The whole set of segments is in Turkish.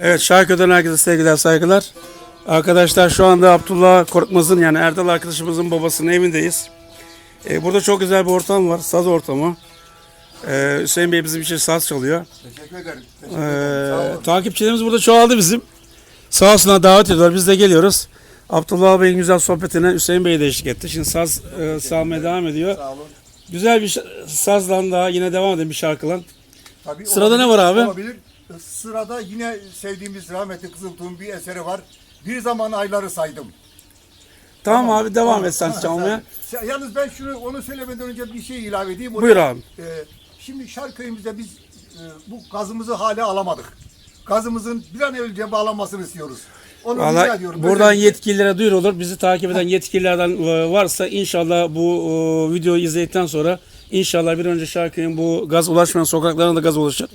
Evet Şarkı'dan herkese sevgiler saygılar. Arkadaşlar şu anda Abdullah Korkmaz'ın yani Erdal arkadaşımızın babasının evindeyiz. Ee, burada çok güzel bir ortam var. Saz ortamı. Ee, Hüseyin Bey bizim için saz çalıyor. Teşekkür ederim. Teşekkür ederim. Sağ Ee, takipçilerimiz burada çoğaldı bizim. Sağ olsunlar davet ediyorlar. Biz de geliyoruz. Abdullah Bey'in güzel sohbetine Hüseyin Bey de eşlik etti. Şimdi saz e, salmaya devam ediyor. Sağ olun. Güzel bir sazdan daha yine devam edelim bir şarkılan. Tabii Sırada ne var abi? Olabilir. Sırada yine sevdiğimiz rahmetli Kızıltuğ'un bir eseri var. Bir zaman ayları saydım. Tamam, abi devam et sen çalmaya. Yalnız ben şunu onu söylemeden önce bir şey ilave edeyim. Oraya- Buyur abi. Ee, şimdi Şarköy'ümüzde biz e, bu gazımızı hala alamadık. Gazımızın bir an önce bağlanmasını istiyoruz. Onu rica Valla ediyorum. buradan Özellikle- yetkililere duyurulur. Bizi takip eden yetkililerden e, varsa inşallah bu e, videoyu izledikten sonra inşallah bir önce Şarköy'ün bu gaz ulaşmayan sokaklarına da gaz ulaşır.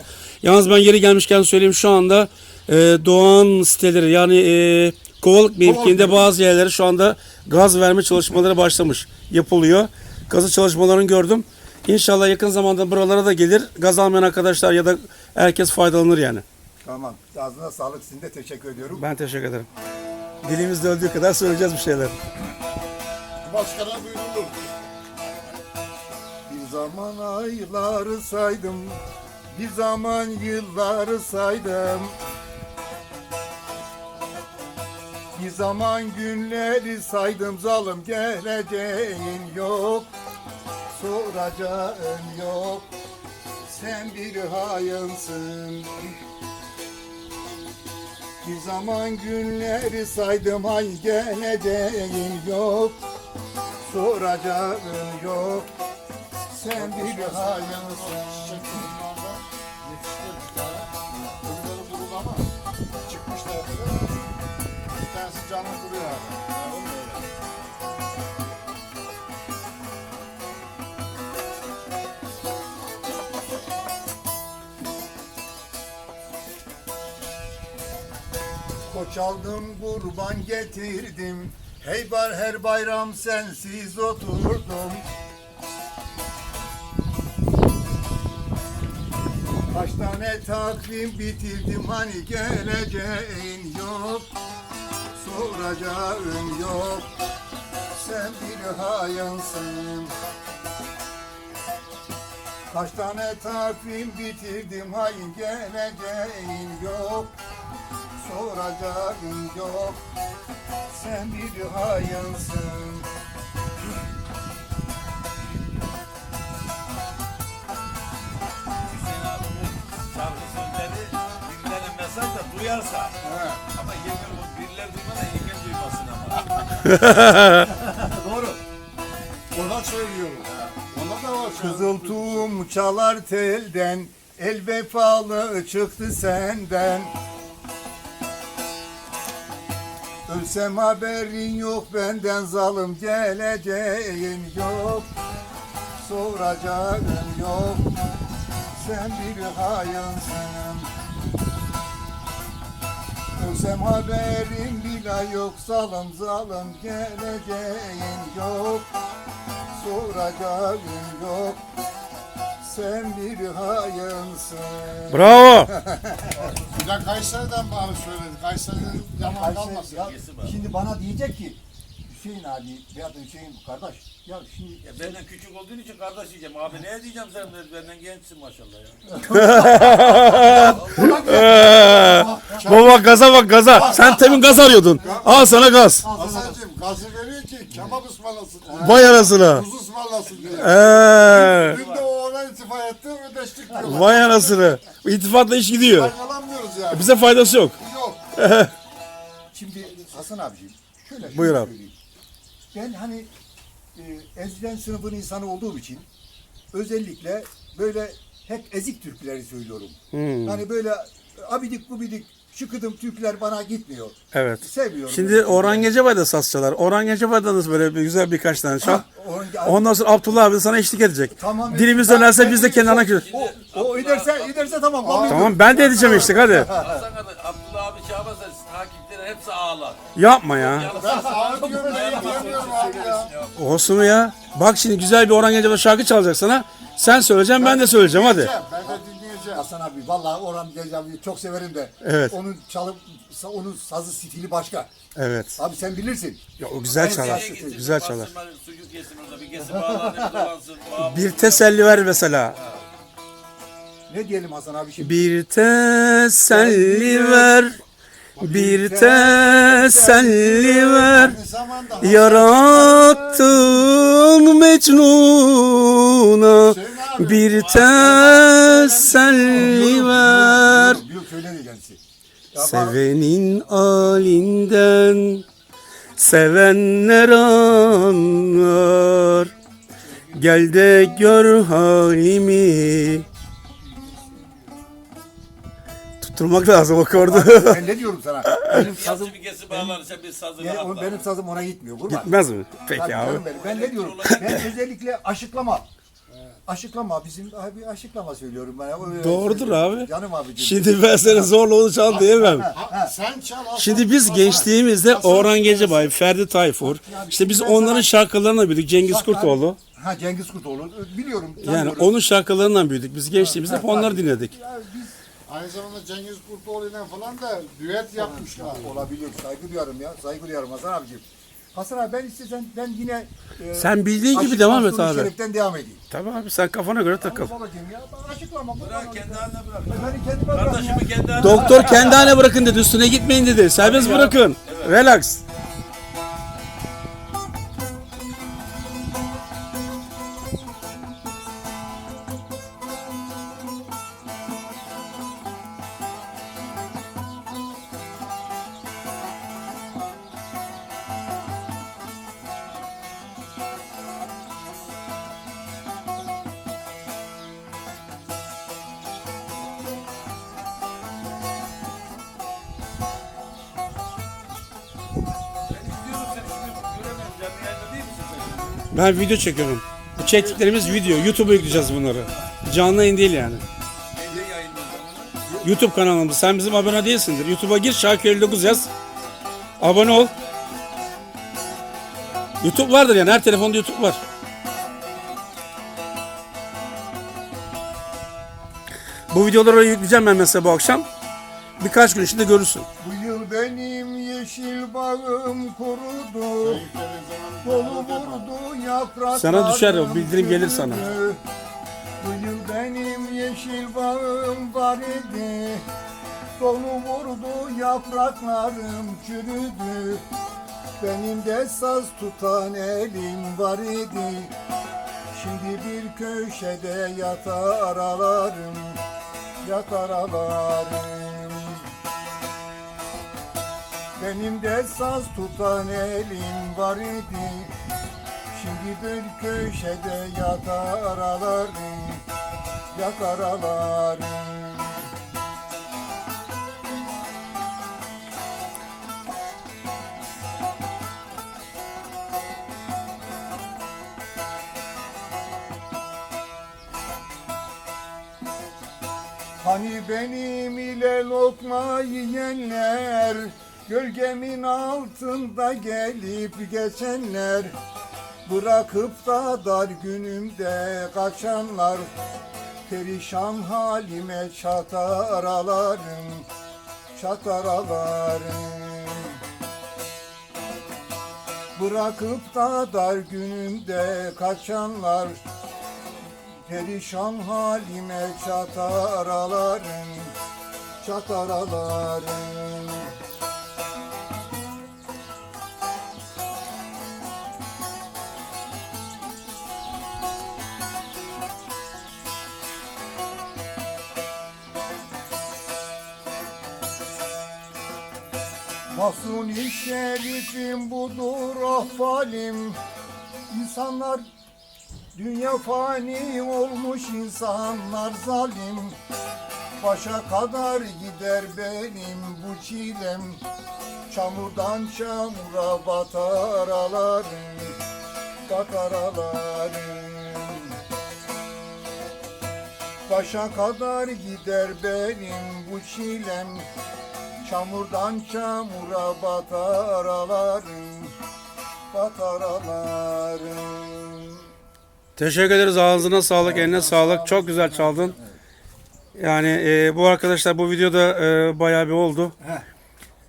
Yalnız ben yeri gelmişken söyleyeyim şu anda e, Doğan siteleri yani e, Kovalık mevkiinde mevki. bazı yerlere şu anda gaz verme çalışmaları başlamış. Yapılıyor. Gazı çalışmalarını gördüm. İnşallah yakın zamanda buralara da gelir. Gaz almayan arkadaşlar ya da herkes faydalanır yani. Tamam. Ağzına sağlık. Sizin de teşekkür ediyorum. Ben teşekkür ederim. Dilimizde öldüğü kadar söyleyeceğiz bir şeyler. Başkana buyurulur. Zaman ayları saydım, bir zaman yılları saydım. Bir zaman günleri saydım zalim geleceğin yok Soracağın yok. Sen bir hayansın bir zaman günleri saydım ay geleceğin yok Soracağın yok Sen bir hayansın Çıkmışlar. Bir tanesi canlı duruyor abi. Koç aldım kurban getirdim Hey bar her bayram sensiz oturdum takvim bitirdim hani geleceğin yok Soracağın yok. Sen bir hayansın. Kaç tane takvim bitirdim hani geleceğin yok soracağın yok. Sen bir hayansın duyarsa. Ama yemin bu birileri duymadan yemin duymasın ama. Doğru. Ona söylüyorum. Ona da var. Kızıltuğum çalar telden El vefalı çıktı senden. Ölsem haberin yok benden zalim geleceğin yok. Soracağın yok. Sen bir hayansın Ölsem haberin bile yok Zalim zalim geleceğin yok Soracağın yok Sen bir hayansın Bravo. De Kayseri'den bana söyledi. Kayseri'den yaman Kayseri- kalmasın. ya, şimdi bana diyecek ki Hüseyin abi veya da Hüseyin kardeş ya şimdi Ya benden küçük olduğun için kardeş diyeceğim. Abi ne diyeceğim sen de benden gençsin maşallah ya. Baba gaza bak gaza. Sen temin gaz arıyordun. Al sana gaz. Hasan'cığım gazı veriyor ki kebap ısmarlasın. Vay anasını. Tuz ısmarlasın diye. Ee, Dün de o ona iltifa etti ödeştik diyorlar. vay anasını. İltifatla iş gidiyor. Faydalanmıyoruz yani. Bize faydası yok. Yok. şimdi Hasan abiciğim şöyle Buyur abi. söyleyeyim. Ben hani e, ezilen sınıfın insanı olduğum için özellikle böyle hep ezik türküleri söylüyorum. Hmm. Hani böyle abidik gubidik şıkıdım türküler bana gitmiyor. Evet. Sevmiyorum. Şimdi Orhan Gencebay'da saz çalar. Orhan Gencebay'dan da böyle bir güzel birkaç tane çal. Orhan- Ondan sonra Abdullah abi de sana eşlik edecek. Tamam. Dilimiz Ben- dönerse ben- biz de kenarına... O, o ederse, ederse tamam. kabul ediyorum. Tamam ben de edeceğim eşlik hadi. Hasan kardeş Abdullah abi çağırmasa takipçiler hepsi ağlar. Yapma ya. Ben sağlık gömleği giyemiyorum abi ya. Olsun ya. Bak şimdi güzel bir Orhan Gencebay şarkı çalacak sana. Sen söyleyeceksin ben de söyleyeceğim hadi. Hasan abi vallahi Orhan Gencay abiyi çok severim de. Evet. Onun çalıp onun sazı stili başka. Evet. Abi sen bilirsin. Ya, o güzel çalar. Gitsin? Güzel çalar. bari Sucuk yesin orada bir gezi bağlanır dolansın. bağ- Bir teselli ver mesela. Ne diyelim Hasan abi şimdi? Bir teselli ver. Bir teselli ver. Aynı zamanda Yarattın Mecnun'a bir teselli ver. Sevenin alinden sevenler anlar. Gel de gör halimi. Tutturmak lazım o kordu. Ben ne diyorum sana? Benim sazım bir gezi bağlanırsa bir sazı Ya, o- rahatlar. benim sazım ona gitmiyor. Vurma. Gitmez mi? Tabii Peki abi. canım benim. Ben ne diyorum? Ben özellikle aşıklama. Aşıklama bizim abi aşıklama söylüyorum ben. O- Doğrudur abi. Canım abicim. Şimdi ben sana zorla onu çal diyemem. Ha, sen çal. Hasan- Şimdi biz Hasan- gençliğimizde Hasan- Orhan Gencebay, Ferdi Tayfur, işte biz onların şarkılarına büyüdük. Cengiz Kurtoğlu. Ha Cengiz Kurtoğlu. Biliyorum. Yani tanıyorum. onun şarkılarından büyüdük. Biz gençliğimizde hep onları dinledik. Ya biz Aynı zamanda Cengiz Kurtoğlu ile falan da düet yapmışlar. olabilir. Saygı duyarım ya. Saygı duyarım Hasan abicim. Hasan abi ben istesen ben yine e, Sen bildiğin gibi devam et abi. Şerif'ten devam edeyim. Tabii abi sen kafana göre takıl. Babacığım ya. Açıklama. Bırak kendi haline bırak. Beni kendime bırak ya. Kardeşimi kendi haline Doktor kendi haline bırakın dedi. Üstüne gitmeyin dedi. Serbest bırakın. Relax. Ben video çekiyorum. Bu çektiklerimiz video. YouTube'a yükleyeceğiz bunları. Canlı yayın değil yani. YouTube kanalımız. Sen bizim abone değilsindir. YouTube'a gir Şarkı 59 yaz. Abone ol. YouTube vardır yani. Her telefonda YouTube var. Bu videoları yükleyeceğim ben mesela bu akşam. Birkaç gün içinde görürsün. Bu yıl benim yeşil bağım kurudu. Dolu vurdu yapraklarım. Sana düşer o, bildirim gelir sana. Bu yıl benim yeşil bağım var idi. Dolu vurdu yapraklarım çürüdü. Benim de saz tutan elim var idi. Şimdi bir köşede yatar aralarım. Yatar aralarım. Benim de saz tutan elim var idi. Şimdi bir köşede yatar aralarım Yatar aralarım Hani benim ile lokma yiyenler Gölgemin altında gelip geçenler Bırakıp da dar günümde kaçanlar. Perişan halime çatar alarım Çatar alarım Bırakıp da dar günümde kaçanlar Perişan halime çatar alarım Mahzun-i şerifim budur ahvalim İnsanlar Dünya fani olmuş insanlar zalim. Başa kadar gider benim bu çilem. Çamurdan çamura batar alarım Batar alarım. Başa kadar gider benim bu çilem Çamurdan çamura batar alarım Batar alarım Teşekkür ederiz. Ağzına sağlık, eline sağlık. Çok güzel çaldın. Yani e, bu arkadaşlar bu videoda e, bayağı bir oldu. Heh.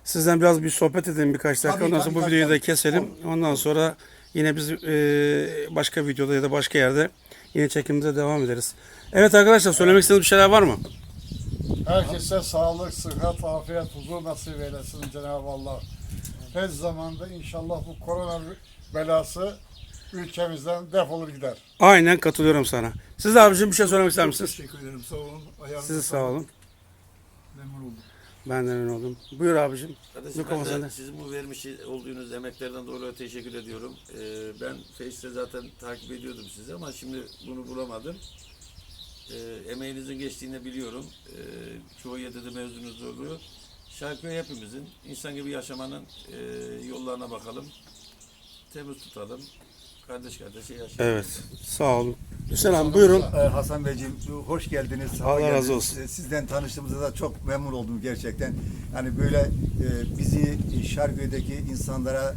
Sizden biraz bir sohbet edelim birkaç dakika. Tabii, Ondan sonra bu tabii, videoyu da tabii. keselim. Ondan sonra yine biz e, başka videoda ya da başka yerde yine çekimimize devam ederiz. Evet arkadaşlar söylemek istediğiniz bir şeyler var mı? Herkese sağlık, sıhhat, afiyet, huzur nasip eylesin Cenab-ı Allah. Tez zamanda inşallah bu korona belası ülkemizden defolur gider. Aynen katılıyorum sana. Siz de abicim bir şey söylemek ister misiniz? Teşekkür ederim. Sağ olun. Ayağınıza Siz sağ olun. Memnun oldum. Ben de memnun oldum. Buyur abicim. Kardeşim Mikrofon ben sende. de sizin bu vermiş olduğunuz emeklerden dolayı teşekkür ediyorum. Ee, ben Face'te zaten takip ediyordum sizi ama şimdi bunu bulamadım. Ee, emeğinizin geçtiğini biliyorum. Ee, çoğu yerde de mevzunuz da oluyor. Şarkı hepimizin insan gibi yaşamanın e, yollarına bakalım. Temiz tutalım. Kardeş kardeşe yaşayalım. Evet. Sağ olun. Hüseyin abi buyurun. Ee, Hasan Beyciğim hoş geldiniz. Allah razı geldiniz. olsun. Ee, Sizden tanıştığımıza da çok memnun oldum gerçekten. Yani böyle e, bizi Şarköy'deki insanlara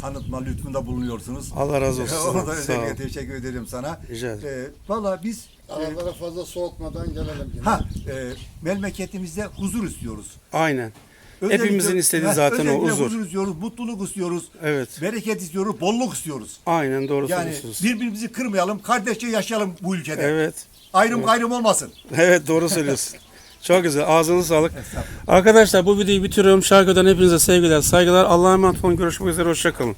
tanıtma lütfunda bulunuyorsunuz. Allah razı olsun. Ona da Sağ özellikle teşekkür ederim sana. Rica ederim. Ee, Valla biz Aralara fazla soğutmadan gelelim. yine. ha e, memleketimizde huzur istiyoruz. Aynen. Özellikle- Hepimizin istediği Ha, zaten o huzur. huzur istiyoruz, mutluluk istiyoruz, Evet. bereket istiyoruz, bolluk istiyoruz. Aynen doğru Yani söylüyorsunuz. birbirimizi kırmayalım, kardeşçe yaşayalım bu ülkede. Evet. Ayrım gayrım olmasın. Evet doğru söylüyorsun. Çok güzel. Ağzınıza sağlık. Arkadaşlar bu videoyu bitiriyorum. Şarkıdan hepinize sevgiler, saygılar. Allah'a emanet olun. Görüşmek üzere. Hoşçakalın.